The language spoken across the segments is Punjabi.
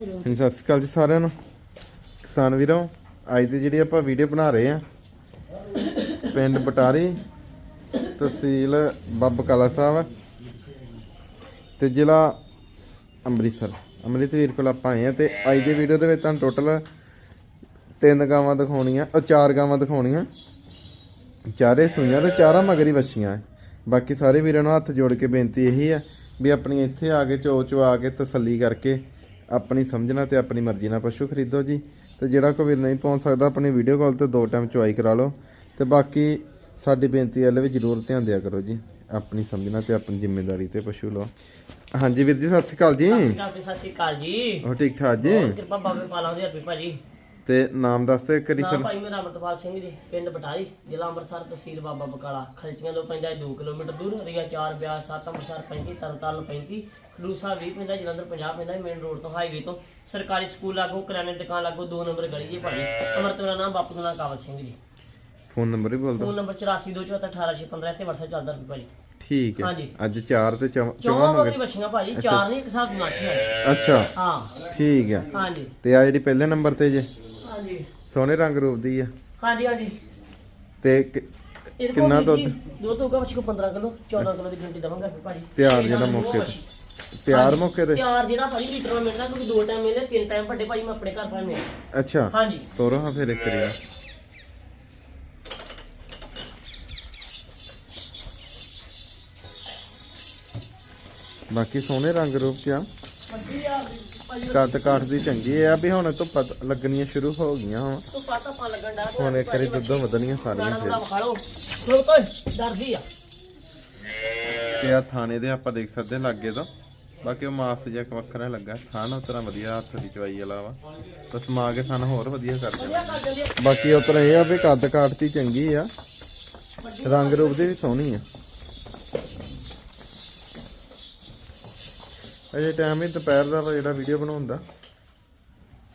ਹਾਂਜੀ, ਸਤਿ ਸ਼੍ਰੀ ਅਕਾਲ ਜੀ ਸਾਰਿਆਂ ਨੂੰ। ਕਿਸਾਨ ਵੀਰੋ ਅੱਜ ਦੀ ਜਿਹੜੀ ਆਪਾਂ ਵੀਡੀਓ ਬਣਾ ਰਹੇ ਆ ਪਿੰਡ ਬਟਾਰੀ ਤਹਿਸੀਲ ਬੱਬ ਕਲਾ ਸਾਹਿਬ ਤੇ ਜ਼ਿਲ੍ਹਾ ਅੰਮ੍ਰਿਤਸਰ। ਅੰਮ੍ਰਿਤਵੀਰ ਕੋਲ ਆਪਾਂ ਆਏ ਆ ਤੇ ਅੱਜ ਦੀ ਵੀਡੀਓ ਦੇ ਵਿੱਚ ਤੁਹਾਨੂੰ ਟੋਟਲ ਤਿੰਨ ਗਾਵਾਂ ਦਿਖਾਉਣੀਆਂ ਉਹ ਚਾਰ ਗਾਵਾਂ ਦਿਖਾਉਣੀਆਂ। ਚਾਰੇ ਸੂਈਆਂ ਤੇ ਚਾਰਾਂ ਮਗਰੀ ਵੱਛੀਆਂ। ਬਾਕੀ ਸਾਰੇ ਵੀਰਾਂ ਨੂੰ ਹੱਥ ਜੋੜ ਕੇ ਬੇਨਤੀ ਇਹੀ ਆ ਵੀ ਆਪਣੀ ਇੱਥੇ ਆ ਕੇ ਚੋ ਚੋ ਆ ਕੇ ਤਸੱਲੀ ਕਰਕੇ ਆਪਣੀ ਸਮਝਣਾ ਤੇ ਆਪਣੀ ਮਰਜ਼ੀ ਨਾਲ ਪਸ਼ੂ ਖਰੀਦੋ ਜੀ। ਤੇ ਜਿਹੜਾ ਕੋਈ ਨਹੀਂ ਪਹੁੰਚ ਸਕਦਾ ਆਪਣੀ ਵੀਡੀਓ ਕਾਲ ਤੇ ਦੋ ਟਾਈਮ ਚੁਆਈ ਕਰਾ ਲਓ। ਤੇ ਬਾਕੀ ਸਾਡੀ ਬੇਨਤੀ ਵੱਲ ਵੀ ਜ਼ਰੂਰ ਧਿਆਨ ਦਿਆ ਕਰੋ ਜੀ। ਆਪਣੀ ਸਮਝਣਾ ਤੇ ਆਪਣੀ ਜ਼ਿੰਮੇਵਾਰੀ ਤੇ ਪਸ਼ੂ ਲਓ। ਹਾਂਜੀ ਵੀਰ ਜੀ ਸਤਿ ਸ਼੍ਰੀ ਅਕਾਲ ਜੀ। ਸਤਿ ਸ਼੍ਰੀ ਅਕਾਲ ਜੀ, ਸਤਿ ਸ਼੍ਰੀ ਅਕਾਲ ਜੀ। ਹੋ ਠੀਕ ਠਾਕ ਜੀ? ਕਿਰਪਾ ਬਾਬੇ ਪਾਲਾਂ ਦੀ ਹਰਪੀ ਭਾਜੀ। ਤੇ ਨਾਮ ਦੱਸ ਤੇ ਕਰੀ ਨਾਮ ਫਿਰ। ਭਾਈ ਮੇਰਾ ਅਮਰਤਪਾਲ ਸਿੰਘ ਜੀ ਪਿੰਡ ਬਟਾਰੀ ਜ਼ਿਲ੍ਹਾ ਅੰਮ੍ਰਿਤਸਰ ਤਹਿਸੀਲ ਬਾਬਾ ਬਕਾਲਾ। ਖਲਚੀਆਂ ਤੋਂ ਪੈਂਦਾ 2 ਕਿਲੋਮੀਟਰ ਦੂਰ ਰੀਆ 4 ਬਿਆਸ 7 ਅੰਮ੍ਰਿਤਸਰ 35 ਤਰਨਤਾਰਨ 35 ਖਡੂਸਾ 20 ਪੈਂਦਾ ਜਲੰਧਰ 50 ਪੈਂਦਾ ਮੇਨ ਰੋਡ ਤੋਂ ਹਾਈਵੇ ਤੋਂ। ਸਰਕਾਰੀ ਸਕੂਲ ਲਾਗੋ ਕਰਿਆਨੇ ਦੀ ਦੁਕਾਨ ਲਾਗੋ 2 ਨੰਬਰ ਗਲੀ ਜੀ ਭਾਜੀ। ਅਮਰਤ ਮੇਰਾ ਨਾਮ ਬਾਪੂ ਦਾ ਨਾਮ ਕਾਵਤ ਸਿੰਘ ਜੀ। ਫੋਨ ਨੰਬਰ ਹੀ ਬੋਲ ਦਿਓ ਫੋਨ ਨੰਬਰ 8424181615 ਤੇ WhatsApp ਚੱਲਦਾ ਰੁਪਏ ਭਾਜੀ। ਠੀਕ ਹੈ। ਹਾਂਜੀ। ਅੱਜ 4 ਤੇ ਚੌਂ- ਚੌਵਾਂ ਚੌਵਾਂ ਮਗਰ ਮਗਰੀ ਬੱਚੀਆਂ ਭਾਜੀ ਨਹੀਂ ਇੱਕ ਹਿਸਾਬ ਹੈ। ਅੱਛਾ। ਹਾਂ। ਠੀਕ ਹੈ। ਹਾਂਜੀ। ਤੇ ਆ ਜਿਹੜੀ ਪਹਿਲੇ ਨੰਬਰ ਤੇ ਜੇ? ਹਾਂਜੀ। ਸੋਹਣੇ ਰੰਗ ਰੂਪ ਦੀ ਆ। ਹਾਂਜੀ ਹਾਂਜੀ। ਤੇ ਕਿ- ਇਹਦੇ ਕਿੰਨਾ ਕੋਲ? ਵੀਰ ਜੀ, ਦੁੱਧ ਹੋਊਗਾ ਬੱਚੇ ਕੋ 15 ਕਿਲੋ 14 ਕਿਲੋ ਦੀ ਗਿਣਤੀ ਦਵਾਂਗਾ ਭਾਜੀ। ਤਿਆਰ ਜਿਹੜਾ ਮੌਕੇ ਤੇ। ਤਿਆਰ ਮੌਕੇ ਤੇ? ਤਿਆਰ ਜਿਹੜਾ ਭਾਜੀ ਲੀਟਰ ਮਿਲਣਾ ਕਿਉਂਕਿ ਦੋ ਟਾਈਮ ਮਿਲਨੇ ਤਿੰਨ ਟਾਈਮ ਵੱਡੇ ਭਾਜੀ ਮੈਂ ਆਪਣੇ ਘਰ ਭਾਵੇਂ ਅੱਛਾ। ਹਾਂਜੀ। ਤੋਰੋ ਹਾਂ ਫਿਰ ਇੱਕ ਰਿਆ ਬਾਕੀ ਸੋਹਣੇ ਰੰਗ ਰੂਪ ਚ ਆ। ਕੱਦ ਕਾਠ ਦੀ ਚੰਗੀ ਆ ਵੀ ਹੁਣ ਪਤ ਲੱਗਣੀਆਂ ਸ਼ੁਰੂ ਹੋ ਗਈਆਂ ਹੁਣ। ਤੋਂ ਪਾਤਾ ਪਾ ਲੱਗਣ ਦਾ ਹੁਣ ਇੱਕ ਵਾਰੀ ਦੁੱਧੋਂ ਵਧਣੀਆਂ ਸਾਰੀਆਂ ਨਾੜਾ ਫਿਰ। ਮੁੰਡਾ ਖਾ ਲਓ। ਖਲੋ ਤੋਏ ਡਰਦੀ ਆ। ਤੇ ਆ ਥਾਣੇ ਦੇ ਆਪਾਂ ਦੇਖ ਸਕਦੇ ਹਾਂ ਲਾਗੇ ਤੋਂ। ਬਾਕੀ ਉਹ ਮਾਸ ਜਿਹਾ ਵੱਖਰਾ ਲੱਗਾ। ਥਾਣਾ ਉਤਰਾ ਵਧੀਆ ਹੱਥ ਦੀ ਚਵਾਈ ਵਾਲਾ ਵਾ। ਤਾਂ ਸਮਾ ਕੇ ਥਾਣਾ ਹੋਰ ਵਧੀਆ ਕਰ ਦਿੰਦਾ। ਬਾਕੀ ਉਤਰਾ ਇਹ ਆ ਵੀ ਕੱਦ ਦੀ ਚੰਗੀ ਆ। ਰੰਗ ਰੂਪ ਦੀ ਵੀ ਸੋਹਣੀ ਆ। ਅਜੇ ਟਾਈਮ ਹੀ ਦੁਪਹਿਰ ਦਾ ਵਾ ਜਿਹੜਾ ਵੀਡੀਓ ਬਣਾਉਂਦਾ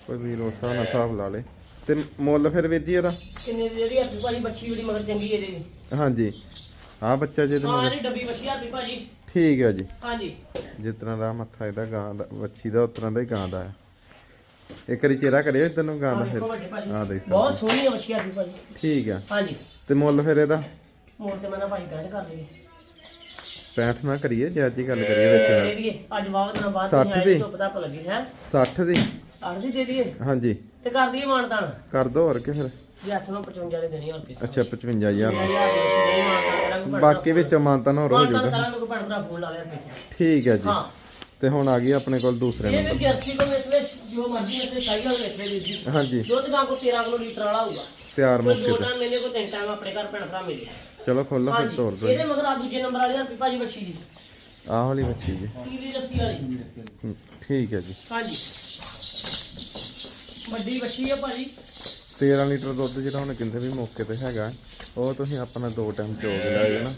ਕੋਈ ਵੀ ਰੋਸਾ ਨਾ ਹਿਸਾਬ ਲਾ ਲੇ। ਤੇ ਮੁੱਲ ਫਿਰ ਵੀਰ ਜੀ ਇਹਦਾ? ਕਿੰਨੇ ਦੀ ਜਿਹੜੀ ਹੱਥੀ ਭਾਜੀ ਬੱਚੀ ਜਿਹੜੀ ਮਗਰ ਚੰਗੀ ਇਹਦੇ ਦੀ। ਹਾਂਜੀ। ਆ ਬੱਚਾ ਜਿਹਦੇ ਹਾਂ ਮਗਰ। ਇਹਦੀ ਡੱਬੀ ਬੱਚੀ ਹੱਥੀ ਭਾਜੀ। ਠੀਕ ਹੈ ਜੀ। ਹਾਂਜੀ। ਜਿਸ ਤਰ੍ਹਾਂ ਦਾ ਮੱਥਾ ਇਹਦਾ ਗਾਂ ਦਾ ਵੱਛੀ ਦਾ ਉਸ ਤਰ੍ਹਾਂ ਦਾ ਹੀ ਗਾਂ ਦਾ ਆ। ਇੱਕ ਵਾਰੀ ਚਿਹਰਾ ਕਰਿਓ ਤੈਨੂੰ ਗਾਂ ਦਾ ਫਿਰ। ਆ ਦੇਖ ਸਕਦੇ ਬਹੁਤ ਸੋਹਣੀ ਆ ਬੱਚੀ ਹੱਥੀ ਭਾਜੀ। ਠੀਕ ਆ। ਹਾਂਜੀ। ਤੇ ਮੁੱਲ ਫਿਰ ਇਹਦਾ? ਮੋੜ ਤੇ ਮੈਂ ਨਾ ਭਾਜੀ ਕਹਿਣ ਕਰ ਲਈਏ। 65 ਨਾ ਕਰੀਏ ਜੇ ਅੱਜ ਹੀ ਗੱਲ ਕਰੀਏ ਵਿੱਚ। ਦਈਏ ਅੱਜ ਬਹੁਤ ਦਿਨਾਂ ਬਾਅਦ ਸੱਠ ਦੀ? ਧੁੱਪ ਧੱਪ ਲੱਗੀ ਹੈ? 60 ਦੀ। ਅੱਠ ਦੀ ਦੇ ਦਈਏ ਹਾਂਜੀ। ਤੇ ਕਰ ਦਈਏ ਮਾਨਤਾਨ ਕਰ ਦੋ ਹੋਰ ਕਿ ਫਿਰ? ਜੇ 855 ਦੇ ਦੇਣੀ ਹੋਰ ਕਿਸੇ ਅੱਛਾ 55000 ਯਾਰ ਯਾਰ ਦੇ ਸੀ ਨਹੀਂ ਮਾਨਤਾਨ ਕਰਾਂਗੇ ਬਾਕੀ ਵਿੱਚ ਮਾਨਤਾ ਹੋਰ ਹੋ ਮਾਨਤਾਨ ਜਾਊਗਾ ਕਰਾਂਗੇ ਕੋਈ ਭੈਣ ਭਰਾ ਫੋਨ ਲਾ ਲਿਆ ਪੈਸੇ ਠੀਕ ਹੈ ਜੀ। ਹਾਂ। ਤੇ ਹੁਣ ਆ ਗਈ ਆਪਣੇ ਕੋਲ ਦੂਸਰੇ ਇਹ ਵੀ ਜਰਸੀ ਵਿੱਚ ਜੋ ਮਰਜ਼ੀ ਜੀ। ਹਾਂਜੀ। ਦੁੱਧ ਗਾਂ ਕੋ 13 ਕਿਲੋ ਲੀਟਰ ਵਾਲਾ ਹੋਊਗਾ। ਤਿਆਰ ਕੋਈ ਮੌਕੇ ਦੋ ਤੇ। ਟਾਈਮ ਮੈਨੇ ਕੋ ਤਿੰਨ ਟਾਈਮ ਆਪਣੇ ਘਰ ਭੈਣ ਭਰਾ ਮਿਲੇ। ਚਲੋ ਖੋਲੋ ਫਿਰ ਹਾਂਜੀ ਤੋਰ ਦੋ ਇਹਦੇ ਮਗਰ ਆ ਦੂਜੇ ਨੰਬਰ ਵਾਲੀ ਹਰਪੀ ਭਾਜੀ ਬੱਚੀ ਜੀ ਆਹ ਵਾਲੀ ਵੱਛੀ ਜੀ। ਪੀਲੀ ਰੱਸੀ ਵਾਲੀ। ਹਮ, ਠੀਕ ਹੈ ਜੀ। ਹਾਂਜੀ। ਵੱਡੀ ਬੱਚੀ ਹੈ ਭਾਜੀ। 13 ਲੀਟਰ ਦੁੱਧ ਜਿਹੜਾ ਹੁਣ ਕਿੰਦੇ ਵੀ ਮੌਕੇ ਤੇ ਹੈਗਾ ਉਹ ਤੁਸੀਂ ਆਪਣਾ ਦੋ ਟਾਈਮ ਚੋ ਕੇ ਲਾਇਓ ਨਾ।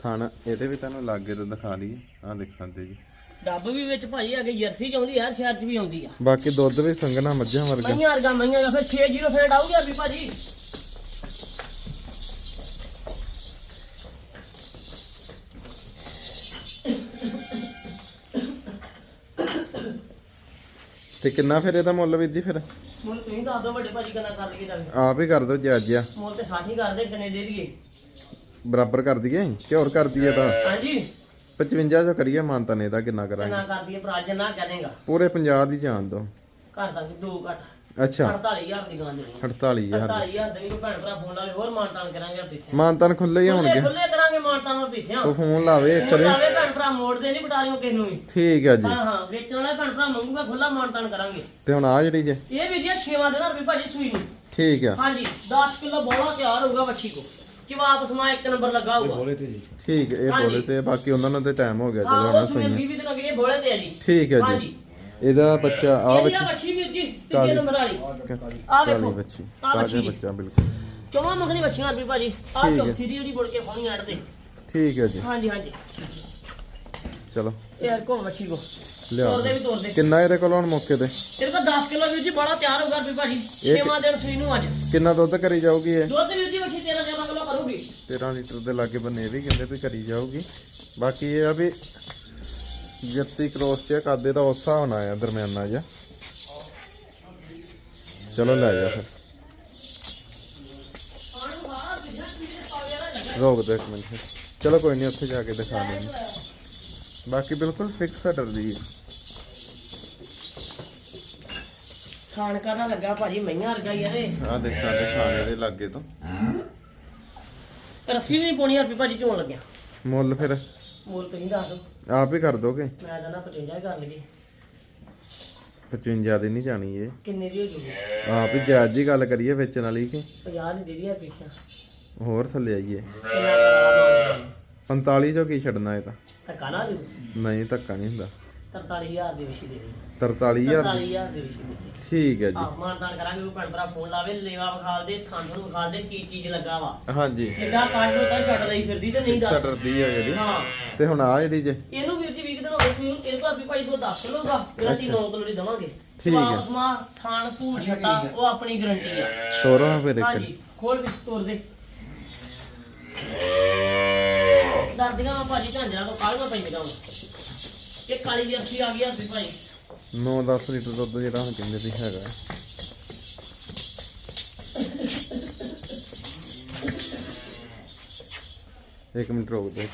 ਥਾਣਾ ਇਹਦੇ ਵੀ ਤੁਹਾਨੂੰ ਲਾਗੇ ਤੋਂ ਦਿਖਾ ਲਈਏ। ਆਹ ਦੇਖ ਸਕਦੇ ਜੀ। ਡੱਬ ਵੀ ਵਿੱਚ ਭਾਜੀ ਆ ਕੇ ਜਰਸੀ ਚ ਆਉਂਦੀ ਸ਼ਹਿਰ ਚ ਵੀ ਆਉਂਦੀ ਆ। ਬਾਕੀ ਦੁੱਧ ਵੀ ਸੰਘਣਾ ਮੱਝਾਂ ਵਰਗਾ। ਮਈਆਂ ਵਰਗਾ ਮਈਆਂ ਦਾ ਫਿਰ 60 ਫੇਟ ਆਊਗੀ ਅਭੀ ਭਾਜੀ। ਤੇ ਕਿੰਨਾ ਫਿਰ ਇਹਦਾ ਮੁੱਲ ਵੀਰ ਜੀ ਫਿਰ? ਮੁੱਲ ਤੁਸੀਂ ਦੱਸ ਦਿਓ ਵੱਡੇ ਭਾਜੀ ਕਿੰਨਾ ਕਰ ਲਈਏ ਦਾ ਆਪ ਹੀ ਕਰ ਦਿਓ ਜਾਇਜ਼ ਆ ਮੁੱਲ ਤੇ 60 ਹੀ ਕਰਦੇ ਕਿੰਨੇ ਦੇ ਦਈਏ? ਬਰਾਬਰ ਕਰ ਦਈਏ ਕਿ ਹੋਰ ਕਰ ਦਈਏ ਤਾਂ? ਹਾਂਜੀ। 55 ਜੋ ਕਰੀਏ ਮਾਨਤਾ ਨੇ ਇਹਦਾ ਕਿੰਨਾ ਕਰਾਂਗੇ? ਕਿੰਨਾ ਕਰ ਦਈਏ ਭਰਾ ਜਨਾ ਕਰੇਗਾ ਪੂਰੇ 50 ਦੀ ਜਾਣ ਦੋ ਘਰ ਤੱਕ ਦੋ ਘੱਟ। ਅੱਛਾ। 48000 ਦੀ ਗਾਂ ਦੇਣੀ। 48000 48000 ਦੇ। ਵੀ ਭੈਣ ਭਰਾ ਫੋਨ ਵਾਲੇ ਹੋਰ ਮਾਨਤਾਨ ਕਰਾਂਗੇ ਪਿੱਛੇ। ਮਾਨਤਨ ਖੁੱਲੇ ਹੀ ਹੋਣਗੇ। ਖੁੱਲੇ ਕਰਾਂਗੇ ਮਾਨਤਾਨ ਹੋਰ ਪਿੱਛੇ ਉਹ ਫੋਨ ਲਾਵੇ ਇੱਕ ਵਾਰੀ। ਲਾਵੇ ਭੈਣ ਭਰਾ ਮੋੜਦੇ ਨਹੀਂ ਬਟਾਰੀਓ ਕਿਸ ਨੂੰ ਵੀ। ਠੀਕ ਹੈ ਜੀ। ਹਾਂ ਹਾਂ ਵੇਚਣ ਵਾਲਾ ਭੈਣ ਭਰਾ ਮੰਗੂਗਾ ਖੁੱਲਾ ਮਾਨਤਾਨ ਕਰਾਂਗੇ। ਤੇ ਹੁਣ ਆ ਜਿਹੜੀ ਜੇ। ਇਹ ਵੀ ਜੀ ਛੇਵਾਂ ਦਿਨ ਰੁਪਏ ਭਾਜੀ ਸੂਈ ਨੂੰ। ਠੀਕ ਆ। ਹਾਂਜੀ 10 ਕਿਲੋ ਬੋਲਾ ਤਿਆਰ ਹੋਊਗਾ ਵੱਛੀ ਕੋ ਜਵਾਬ ਸਮਾ ਇੱਕ ਨੰਬਰ ਲੱਗਾ ਹੋਊਗਾ। ਠੀਕ ਇਹ ਬੋਲੇ ਤੇ ਬਾਕੀ ਉਹਨਾਂ ਨੂੰ ਤੇ ਟਾਈਮ ਹੋ ਗਿਆ ਉਹ ਸੂਈ ਸਹੀ 20 ਵੀ ਦਿਨ ਅਗੇ ਬੋਲੇ ਤੇ ਆ ਜੀ। ਠੀਕ ਹੈ ਜੀ। ਇਹਦਾ ਬੱਚਾ ਆ ਇਹ ਬੱਚੀ ਆ। ਤੀਜੇ ਨੰਬਰ ਵਾਲੀ। ਆ ਕਾਲੀ ਵੇਖੋ ਬੱਚੀ ਆ ਤਾਜ਼ਾ ਬੱਚੀ। ਬੱਚਾ ਬਿਲਕੁਲ। ਚੌਵਾਂ ਰੁਪਏ ਭਾਜੀ। ਆ ਠੀਕ ਹੈ। ਚੌਥੀ ਦੀ ਜਿਹੜੀ ਮੁੜ ਕੇ ਫੋਨੀ ਐਡ ਤੇ ਠੀਕ ਹੈ ਜੀ। ਹਾਂਜੀ ਹਾਂਜੀ। ਚਲੋ। ਇਹ ਕੋ ਵੱਛੀ ਕੋ। ਲਿਆ ਤੋਰਦੇ ਵੀ ਤੋਰਦੇ ਕਿੰਨਾ ਇਹਦੇ ਕੋਲ ਹੁਣ ਮੌਕੇ ਤੇ? ਇਹਦੇ ਕੋਲ 10 ਕਿਲੋ ਵੀਰ ਜੀ ਬੜਾ ਤਿਆਰ ਹੋਊਗਾ ਰੁਪਏ ਭਾਜੀ। ਛੇਵਾਂ ਦਿਨ ਸੂਈ ਨੂੰ ਅੱਜ। ਕਿੰਨਾ ਦੁੱਧ ਕਰੀ ਜਾਊਗੀ ਇਹ? ਦੁੱਧ ਵੀਰ ਜੀ ਵੱਛੀ 13 14 ਕਿਲੋ ਕਰੂਗੀ 13 ਲੀਟਰ ਦੇ ਲਾਗੇ ਬੰਨੇ ਇਹ ਵੀ ਕਹਿੰਦੇ ਵੀ ਕਰੀ ਜਾਊਗੀ। ਬਾਕੀ ਇਹ ਆ ਵੀ ਜੱਤੀ ਕ੍ਰੋਸ ਚੈੱਕ ਕਰਦੇ ਤਾਂ ਉਸ ਹਿਸਾਬ ਨਾਲ ਆ ਦਰਮਿਆਨਾ ਜਿਹਾ। ਚਲੋ ਲੈ ਜਾ ਫਿਰ। ਰੋਕ ਦੇ ਇੱਕ ਮਿੰਟ। ਚਲੋ ਕੋਈ ਨਹੀਂ ਉੱਥੇ ਜਾ ਕੇ ਦਿਖਾ ਦੇਣੀ ਬਾਕੀ ਬਿਲਕੁਲ ਫਿਕਸ ਸ਼ਟਰ ਦੀ ਹੈ। ਖਾਣ ਕਰਨਾ ਲੱਗਾ ਭਾਜੀ? ਮਈਆਂ ਵਰਗਾ ਯਾਰੇ ਆਹ ਦੇਖ ਸਾਡੇ ਖਾਣੇ ਦੇ ਲਾਗੇ ਤੋਂ। ਰੱਸੀ ਵੀ ਨਹੀਂ ਪਾਉਣੀ ਹਰਪੀ ਭਾਜੀ ਚੋਣ ਲੱਗਿਆ। ਮੁੱਲ ਫਿਰ। ਮੋਲ ਤੁਸੀਂ ਦੱਸ ਦਿਓ। ਆਪ ਹੀ ਕਰ ਦੋਗੇ? ਮੈਂ ਤਾਂ ਨਾ 55 ਹੀ ਕਰ ਲਈਏ। 55 ਦੀ ਨਹੀਂ ਜਾਣੀ ਇਹ। ਕਿੰਨੇ ਦੀ ਹੋ ਜੂਗੀ? ਆਪ ਹੀ ਜਾਇਜ਼ ਜੀ ਗੱਲ ਕਰੀਏ ਵੇਚਣ ਵਾਲੀ ਕਿ? 50 ਦੀ ਦੇ ਦੀ ਹਰਪੀ ਸਿਆ ਹੋਰ ਥੱਲੇ ਆਈਏ। ਕਿੰਨਾ ਕਰਾ 45 ਚੋਂ ਕੀ ਛੱਡਣਾ ਇਹ ਤਾਂ? ਧੱਕਾ ਨਾ ਜੂ ਨਹੀਂ ਧੱਕਾ ਨਹੀਂ ਹੁੰਦਾ। 43000 ਦੀ ਵਿਸ਼ੀ ਦੇ ਦੇ। 43000 43000 ਦੀ। ਵਿਸ਼ੀ ਦੇ ਦੇ। ਠੀਕ ਹੈ ਜੀ। ਆਹ ਮਾਨਦਾਨ ਕਰਾਂਗੇ ਉਹ ਭੈਣ ਭਰਾ ਫੋਨ ਲਾਵੇ ਲੇਵਾ ਵਿਖਾਲ ਦੇ ਥਾਂ ਨੂੰ ਵਿਖਾਲ ਦੇ ਕੀ ਚੀਜ਼ ਲੱਗਾ ਵਾ। ਹਾਂਜੀ। ਕਿੱਡਾ ਕੱਢ ਲੋ ਤਾਂ ਛੱਡ ਲਈ ਫਿਰਦੀ ਤੇ ਨਹੀਂ ਦੱਸ। ਸ਼ਟਰ ਦੀ ਹੈ ਜਿਹੜੀ। ਹਾਂ। ਤੇ ਹੁਣ ਆ ਜਿਹੜੀ ਜੇ। ਇਹਨੂੰ ਵੀਰ ਜੀ ਵੀਕ ਦਿਨ ਹੋਏ ਸੀ ਇਹਨੂੰ ਇਹਨੂੰ ਭਾਬੀ ਭਾਈ ਤੋਂ ਦੱਸ ਲਊਗਾ ਜਿਹੜਾ ਤੀ 9 ਕਿਲੋ ਦੀ ਦਵਾਂਗੇ। ਠੀਕ ਹੈ। ਸਮਾ ਥਾਣ ਭੂਲ ਛੱਟਾ ਉਹ ਆਪਣੀ ਗਰੰਟੀ ਆ। ਤੋਰੋ ਹਾਂ ਫਿਰ ਇੱਕ। ਹਾਂਜੀ ਖੋਲ ਵਿੱਚ ਤੋਰ ਦੇ। ਦਰਦੀਆਂ ਵਾਂ ਭਾਜੀ ਝਾਂਜਰਾਂ ਤੋਂ ਕਾਲੀਆਂ ਪੈਂਦੀਆਂ ਹੁਣ ਇਹ ਕਾਲੀ ਜਰਸੀ ਆ ਗਈ ਆ ਵੀ ਭਾਈ। 9-10 ਲੀਟਰ ਦੁੱਧ ਜਿਹੜਾ ਹੁਣ ਕਹਿੰਦੇ ਵੀ ਹੈਗਾ। ਇੱਕ ਮਿੰਟ ਰੁਕ ਦੇ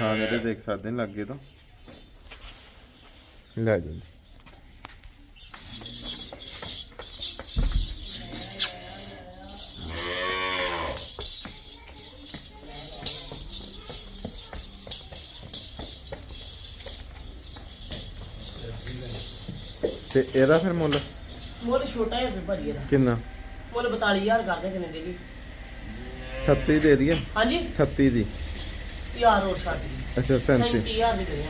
ਹਾਂ ਇਹਦੇ ਦੇਖ ਸਕਦੇ ਨੇ ਲੱਗੇ ਤੋਂ। ਲੈ ਜਾ ਜੀ ਤੇ ਇਹਦਾ ਫਿਰ ਮੁੱਲ? ਮੁੱਲ ਛੋਟਾ ਹੈ ਵੀ ਭਾਜੀ ਇਹਦਾ। ਕਿੰਨਾ? ਮੁੱਲ 42000 ਕਰਦੇ ਕਿੰਨੇ ਦੇ ਜੀ। 38 ਦੇ ਦਈਏ? ਹਾਂਜੀ। 38 ਦੀ। ਯਾਰ ਹੋਰ ਛੱਡ। ਜੀ ਅੱਛਾ 37 37000 ਦੀ ਦੇ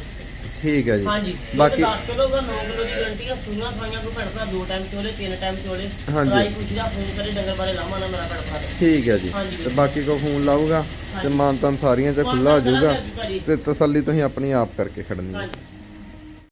ਠੀਕ ਹੈ ਜੀ ਹਾਂਜੀ ਬਾਕੀ ਬਾਕੀ 10 ਕਿਲੋ ਦਾ 9 ਕਿਲੋ ਦੀ ਗਾਰੰਟੀ ਆ ਸੂਈਆਂ ਸਵਾਈਆਂ ਕੋ ਭਰਾ ਦੋ ਟਾਈਮ ਚੋਲੇ ਤਿੰਨ ਟਾਈਮ ਚੋਲੇ ਹਾਂਜੀ। ਟਰਾਈ ਪੁੱਛਦਾ ਫੋਨ ਕਰੇ ਡੰਗਰ ਬਾਰੇ ਲਾਮਾ ਨਾ ਮੇਰਾ ਭਰਾ ਠੀਕ ਹੈ ਜੀ ਹਾਂਜੀ। ਤੇ ਬਾਕੀ ਕੋ ਫੋਨ ਲਾਊਗਾ ਤੇ। ਮਾਨਤਨ ਸਾਰੀਆਂ ਚ ਖੁੱਲਾ ਹੋ ਜਾਊਗਾ। ਤੇ ਤਸੱਲੀ ਤੁਸੀਂ ਆਪਣੀ ਆਪ ਕਰਕੇ ਖੜਨੀ ਹੈ ਹਾਂਜੀ